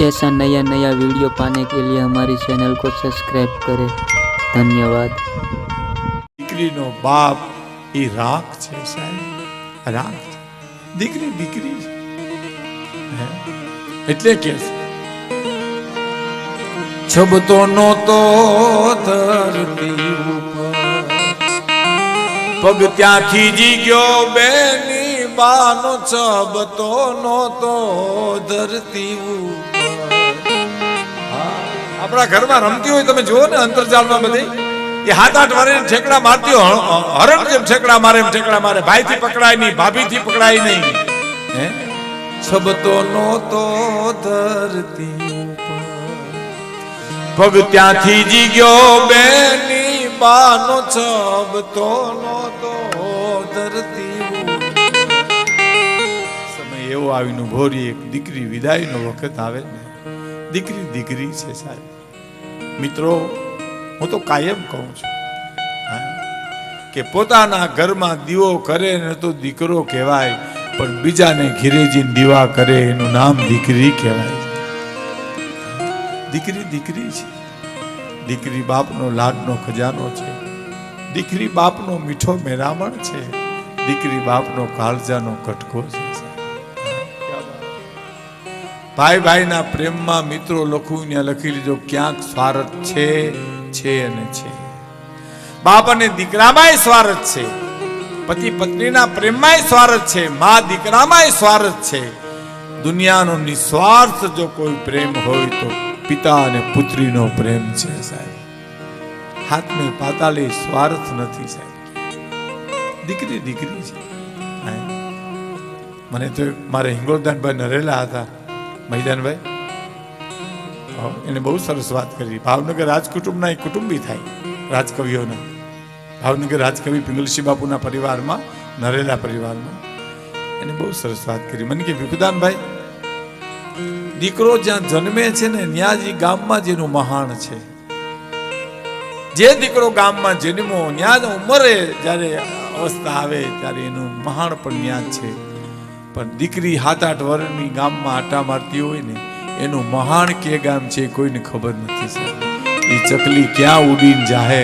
ऐसा नया नया वीडियो पाने के लिए हमारी चैनल को सब्सक्राइब करें धन्यवाद દીકરીનો બાપ એ રાખ છે સાહેબ રાખ છે. દીકરી દીકરી છે હે? એટલે કે છે, છબતો નહોતો ધરતી ઉપર પગ ત્યાંથી જી ગયો બેની બાનો છબતો નહોતો ધરતી ઉપર હા, આપણા ઘરમાં રમતી હોય તમે જુઓ ને અંતરજાળમાં બધી. એ હાથ આઠ વારે ઠેકડા મારતી હોય હરણ જેમ ઠેકડા મારે એમ ઠેકડા મારે. ભાઈથી પકડાય નહીં, ભાભીથી પકડાય નહીં. હે? નો તો ધરતી પગ ત્યાંથી જી ગયો બેની બાનો છબતો નહોતો ધરતી સમય એવો આવીને ભોરી એક દીકરી વિદાયનો વખત આવે ને. દીકરી દીકરી છે સાહેબ. મિત્રો, હું તો કાયમ કહું છું કે પોતાના ઘરમાં દીવો કરે ને તો દીકરો કહેવાય, પણ બીજાને ઘીરે દીવા કરે, એનું નામ દીકરી કહેવાય. દીકરી દીકરી છે. દીકરી બાપનો લાડનો ખજાનો છે. દીકરી બાપનો મીઠો મેરામણ છે. દીકરી બાપનો કાળજાનો કટકો છે. ભાઈ ભાઈના પ્રેમમાં મિત્રો લખું, ત્યાં લખી લીધો, ક્યાંક સ્વાર્થ છે છે અને છે. બાપ અને દીકરામાંય સ્વાર્થ છે. પતિ પત્નીના પ્રેમમાંય સ્વાર્થ છે, મા દીકરામાંય સ્વાર્થ છે. દુનિયાનો નિસ્વાર્થ જો કોઈ પ્રેમ હોય તો પિતા અને પુત્રીનો પ્રેમ છે સાહેબ. હાથને પાતાલી સ્વાર્થ નથી સાહેબ. દીકરી દીકરી છે. મને તો મારે હિંગોળદાનભાઈ નરેલા હતા. મૈદાનભાઈ? હા, એને બહુ સરસ વાત કરી. ભાવનગર રાજકુટુંબના એક કુટુંબી થાય રાજકવિઓના. ભાવનગર રાજકવિ પિંગલસિંહ બાપુના પરિવારમાં નરેલા પરિવારમાં. એને બહુ સરસ વાત કરી. મને કે ભીખુદાનભાઈ દીકરો જ્યાં જન્મે છે ને ત્યાં જ ગામમાં જેનું મહાણ છે. જે દીકરો ગામમાં જન્મો ત્યાં જ ઉંમરે જ્યારે અવસ્થા આવે ત્યારે એનું મહાણ પણ ત્યાં છે. પણ દીકરી સાત આઠ વર્ષની ગામમાં આટા મારતી હોય ને, એનું મહાણ કે ગામ છે કોઈને ખબર નથી, સાહેબ. એ ચકલી ક્યાં ઉડીને જાહે,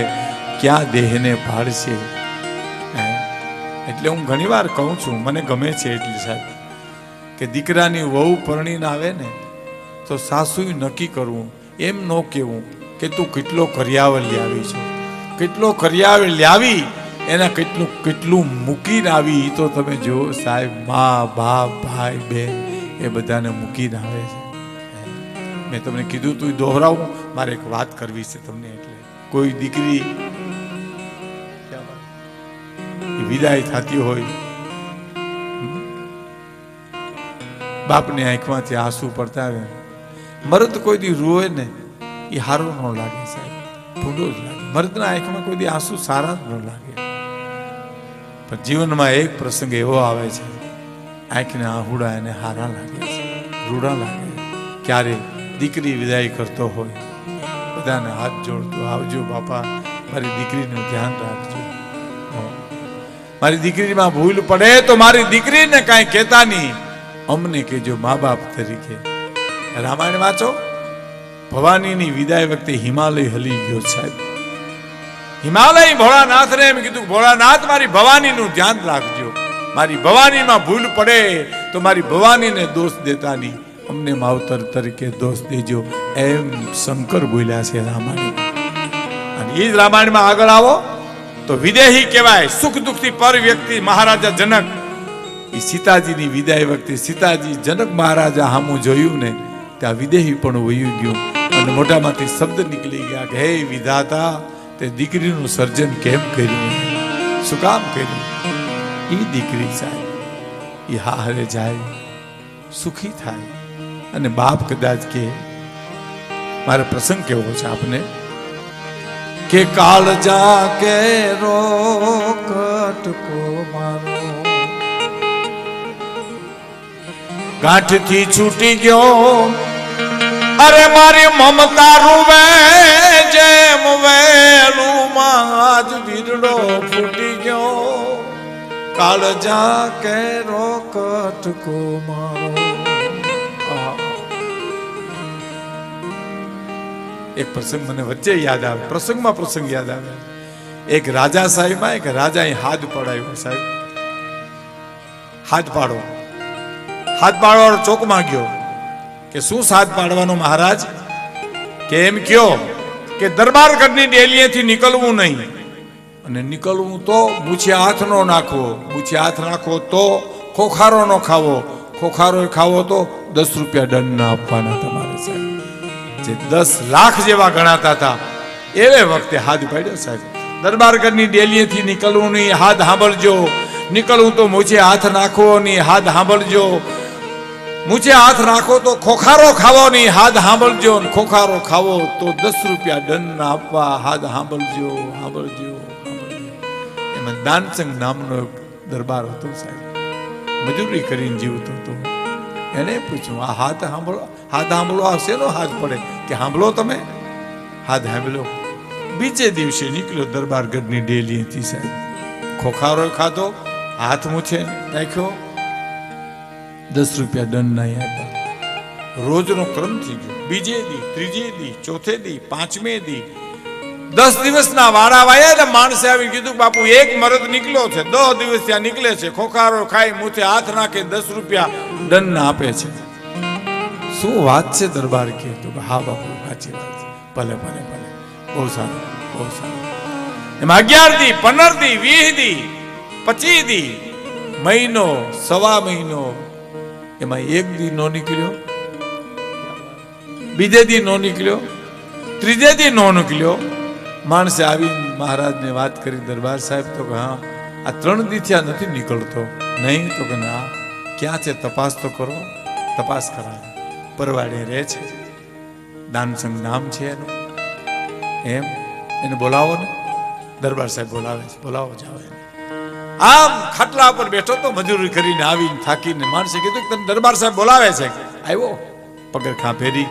ક્યાં દેહને ભાળશે? એટલે હું ઘણીવાર કહું છું, મને ગમે છે એટલે, સાહેબ, કે દીકરાની વહુ પરણીને આવે ને, તો સાસુએ નક્કી કરવું, એમ ન કહેવું કે તું કેટલો કરિયાવળ લાવી છે. કેટલો કરિયાવળ લાવી એના કેટલું કેટલું મૂકીને આવી તો તમે જુઓ સાહેબ, મા, બાપ, ભાઈ, બેન, એ બધાને મૂકીને આવે છે. મેં તમને કીધું તું દોહરાવું, મારે એક વાત કરવી છે તમને એટલે. કોઈ દીકરી વિદાય થતી હોય બાપની આંખમાંથી આંસુ પડતા આવે મરદ કોઈ દી રોવે ને એ સારું ન લાગે સાહેબ. ભૂંડો જ લાગે. મરદના આંખમાં કોઈ દી આંસુ સારા જ ન લાગે. પણ જીવનમાં એક પ્રસંગ એવો આવે છે. આંખને આહુડા એને હારા લાગે છે, રૂડા લાગે ક્યારે દીકરી વિદાય કરતો હોય, બધાને હાથ જોડતો, આવજો બાપા, મારી દીકરીનું ધ્યાન રાખજો. મારી દીકરીમાં ભૂલ પડે તો મારી દીકરીને કાંઈ કહેતા નહીં. અમને કહેજો મા બાપ તરીકે. રામાયણ વાંચો? ભવાનીની વિદાય વખતે હિમાલય હલી ગયો સાહેબ. હિમાલય ભોળાનાથને એમ કીધું, ભોળાનાથ, મારી ભવાનીનું ધ્યાન રાખજો. મારી ભવાનીમાં ભૂલ પડે તો મારી ભવાનીને દોષ દેતા નહીં અમને માવતર તરીકે દોષ દેજો. એમ શંકર બોલ્યા છે રામાયણ. અને એ જ રામાયણમાં આગળ આવો. તો વિદેહી કહેવાય, સુખ દુઃખથી પર વ્યક્તિ મહારાજા જનક. એ સીતાજીની વિદાય વખતે સીતાજી જનક મહારાજા હામું જોયું ને, ત્યાં વિદેહી પણ વયું ગયું. અને મોઢામાંથી શબ્દ નીકળી ગયા કે, હે વિધાતા તે દીકરીનું સર્જન કેમ કર્યું? શું કામ કર્યું? એ દીકરી જાય એ હારે જાય, સુખી થાય. અને બાપ કદાચ કે, મારે પ્રસંગ કેવો છે આપને? કે કાળ જા કે રો કટકો મારો. ગાંઠથી છૂટી ગયો. અરે મારી મમતા રૂવે જેમ વેલું માં વીરડો ફૂટી ગયો. કાળજા કેરો કટકો મારો એક પ્રસંગ મને વચ્ચે યાદ આવે, પ્રસંગમાં પ્રસંગ યાદ આવે. એક રાજા સાહેબમાં એક રાજાએ હાથ પડાયો સાહેબ. હાથ પાડો. હાથ પાડવાનો ચોકમાં ગયો કે શું હાથ પાડવાનો મહારાજ? કેમ કયો? કે દરબારગઢની ડેલીએથી નીકળવું નહીં. અને નીકળવું તો બુછે હાથ નો નાખવો બુછે હાથ નાખવો તો ખોખારો નો ખાવો. ખોખારો ખાવો તો દસ રૂપિયા દંડ ના આપવાના તમારે સાહેબ. જે દસ લાખ જેવા ગણાતા હતા, એવે વખતે હાથ પાડ્યો સાહેબ. દરબારગઢની ડેલીએથી નીકળવું નહીં, હાથ સાંભળજો. નીકળવું તો મોજે હાથ નાખવો નહીં, હાથ સાંભળજો. મૂછે હાથ રાખો તો ખોખારો ખાવો નહીં હાથ સાંભળજો ને ખોખારો ખાવો તો દસ રૂપિયા દંડ આપવા હાથ સાંભળજો સાંભળજો એમાં દાનસંગ નામનો દરબાર હતો સાહેબ. મજૂરી કરીને જીવતો હતો. એને પૂછ્યું, આ હાથ સાંભળો હાથ સાંભળો, આ શેનો હાથ પડે? કે સાંભળો તમે? હાથ સાંભળો બીજે દિવસે નીકળ્યો દરબારગઢની ડેલીએથી સાહેબ. ખોખારો ખાધો, હાથ મૂછે, નાખ્યો. દસ રૂપિયા દંડ નહીં આપ્યા. રોજનો ક્રમ થઈ ગયો. બીજે દી, ત્રીજે દી, ચોથે દી, પાંચમે દી. દસ દિવસના વાળા વાયા ને માણસે આવી કીધું, બાપુ, એક મરદ નીકળ્યો છે દસ દિવસ ત્યાં નીકળે છે, ખોખારો ખાઈ મુથે હાથ નાખે, દસ રૂપિયા દંડ આપે છે. શું વાત છે દરબાર કે? તો હા, બાપુ, સાચી વાત છે. ભલે ભલે ભલે. બહુ સારું બહુ સારું. એમાં અગિયાર દી, પંદર દી, વીસ દી, પચીસ દી, મહિનો, સવા મહિનો એમાં એક દી નો નીકળ્યો, બીજે દી નો નીકળ્યો, ત્રીજે દી નો નીકળ્યો. માણસે આવી મહારાજને વાત કરી, દરબાર સાહેબ તો કે હા, આ ત્રણ દી થયા નથી નીકળતો. નહીં તો કે ના, ક્યાં છે, તપાસ તો કરો. તપાસ કરાય. પરવાડે રહે છે. દાનસંગ નામ છે એનું. એમ, એને બોલાવો ને. દરબાર સાહેબ બોલાવે છે. બોલાવો જાવ એને. આમ ખાટલા પર બેઠો તો મજૂરી કરીને આવીને થાકીને માણસે કીધું તને દરબાર સાહેબ બોલાવે છે. આવ્યો પગરખા ફેરી.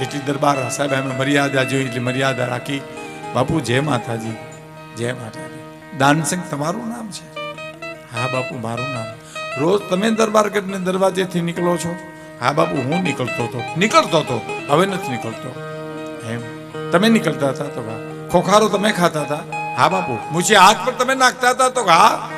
એટલી દરબાર સાહેબ અમે મર્યાદા જોઈ, એટલી મર્યાદા રાખી. બાપુ, જય માતાજી જય માતાજી. દાનસિંહ, તમારું નામ છે? હા બાપુ, મારું નામ. રોજ તમે દરબાર કરીને દરવાજેથી નીકળો છો? હા બાપુ, હું નીકળતો હતો નીકળતો હતો હવે નથી નીકળતો. એમ. તમે નીકળતા હતા તો ખોખારો તમે ખાતા હતા? હા બાપુ મુછી હાથ પર તમે નાખતા હતા તો હા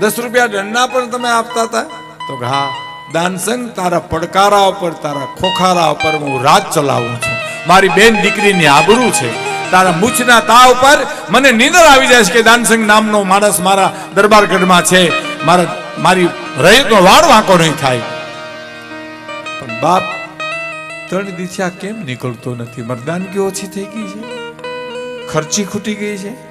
દસ રૂપિયા દંડના પણ તમે આપતા હતા? તો હા દાનસંગ તારા પડકારા ઉપર તારા ખોખારા ઉપર હું રાત ચલાવું છું. મારી બેન દીકરીની આબરૂ છે. તારા મૂછના તાવ ઉપર મને નીંદર આવી જાય છે કે દાનસંગ નામનો માણસ મારા દરબારગઢમાં છે. મારા, મારી રયતનો વાળ વાંકો નહીં થાય. પણ બાપ, ત્રણ દિશા કેમ નીકળતો નથી? મરદાનગી ઓછી થઈ ગઈ છે. ખર્ચી ખૂટી ગઈ છે.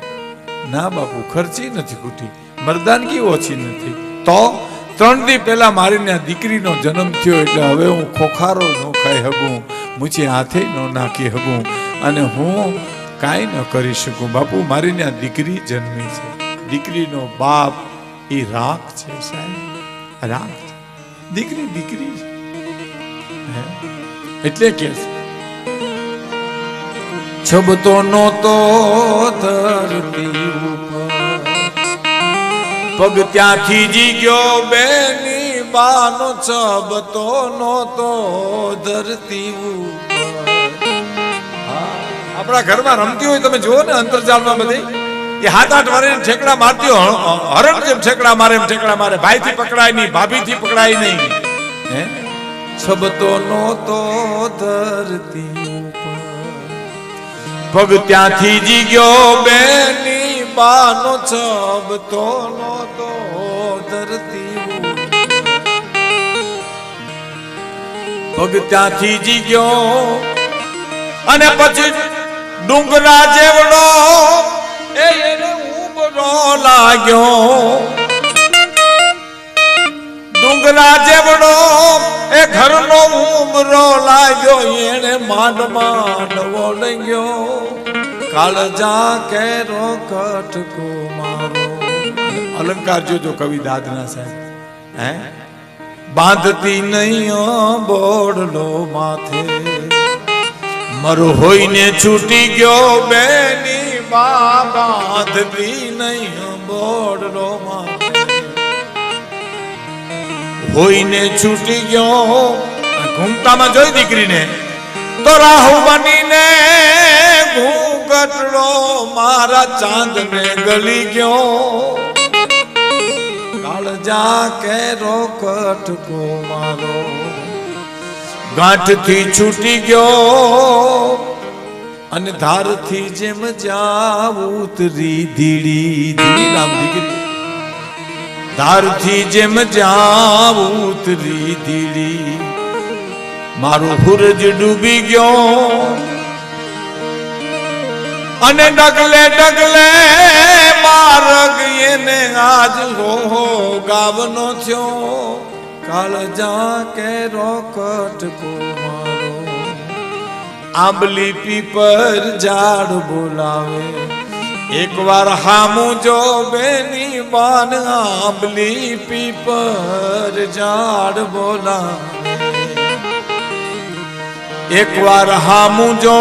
ના બાપુ, ખર્ચી નથી ખૂટી મરદાનગી ઓછી નથી? તો ત્રણ દી પહેલા મારીને દીકરીનો જન્મ થયો એટલે હવે હું ખોખારો ન ખાઈ હગું મૂછે હાથે ન નાખી હગું અને હું કાંઈ ન કરી શકું. બાપુ મારીને દીકરી જન્મી છે. દીકરીનો બાપ એ રાખ છે સાહેબ. રાખ દીકરી દીકરી? એટલે કે છે છબતો નહોતો ધરતી પગ ત્યાંથી જી ગયો બેની બાનો છબતો નહોતો ધરતી આપણા ઘરમાં રમતી હોય તમે જુઓ ને અંતરજાળમાં બધી. એ હાથ આઠ વારે ઠેકડા મારતી હરણ જેમ ઠેકડા મારે એમ ઠેકડા મારે. ભાઈથી પકડાય નહીં, ભાભીથી પકડાય નહીં. હે? છબતો નહોતો ધરતી ઉપર. પગ ત્યાંથી જી ગયો બેની બાનો છબતો નહોતો ધરતી ઉપર. પગ ત્યાંથી જી ગયો અને પછી ડુંગરા જેવડો એ એને ઉબરો લાગ્યો ડુંગરા જેવડો ઘરનો ઉમરો લાગ્યો એને માંડ માંડ વળગ્યો કાળજા કેરો કટકો મારો. અલંકાર જોજો કવિ દાદના સાહેબ. હે? બાંધતી નહીં બોડલો માથે. મરો હોઈને છૂટી ગયો બેની બા, બાંધતી નહીં બોડલો માથે. હોઈને છૂટી ગયો. ઘૂમતામાં જોઈ દીકરીને તો રાહુ બનીને ઘૂંઘટડો મારા ચાંદને ગલી ગયો. કાળજા કેરો કટકો મારો. ગાંઠથી છૂટી ગયો અને ધારથી જેમ જાવ ઉતરી ધીડી ધીડી, રામ દીકરી. ધારથી જેમ જાવ ઉતરી દીડી મારો હુરજ ડૂબી ગયો. અને ડગલે ડગલે માર્ગ એને આજ હો ગાવનો થયો. કાળજા કે રોકટ કો મારો આંબલી પીપર ઝાડ બોલાવે. એકવાર હામું જો બેની બાન આંબલી પીપર ઝાડ બોલાવે. એકવાર હામું જો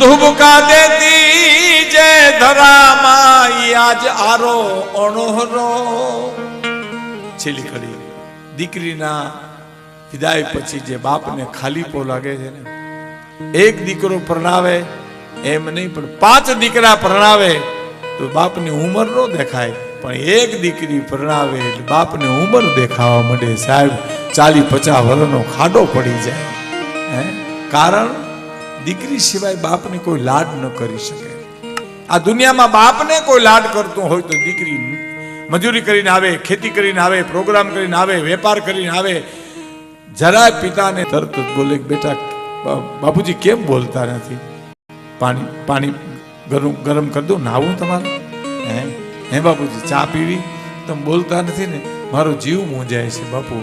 ધુબકા દેતી જે ધરામાં આજ આરો અણોહરો. છેલ્લી કડી દીકરીના વિદાય પછી જે બાપને ખાલીપો લાગે છે ને, એક દીકરો પરણાવે એમ નહીં, પણ પાંચ દીકરા પરણાવે તો બાપની ઉંમર નો દેખાય. પણ એક દીકરી પરણાવે એટલે બાપને ઉંમર દેખાવા માંડે સાહેબ. ચાલી પચાસ વર્ષનો ખાડો પડી જાય. હે? કારણ દીકરી સિવાય બાપને કોઈ લાડ ન કરી શકે. આ દુનિયામાં બાપને કોઈ લાડ કરતું હોય તો દીકરી મજૂરી કરીને આવે, ખેતી કરીને આવે, પ્રોગ્રામ કરીને આવે, વેપાર કરીને આવે. જરાય પિતાને તરત જ બોલે બેટા બાપુજી કેમ બોલતા નથી? પાણી પાણી ગરમ ગરમ કરી દઉં નાવું તમારે? હે? હે બાપુજી, ચા પીવી? તમે બોલતા નથી ને, મારો જીવ મૂંઝાય છે બાપુ.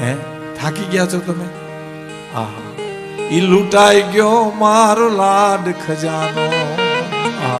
હે? થાકી ગયા છો તમે? આહા. ઈ લૂંટાઈ ગયો મારો લાડ ખજાનો.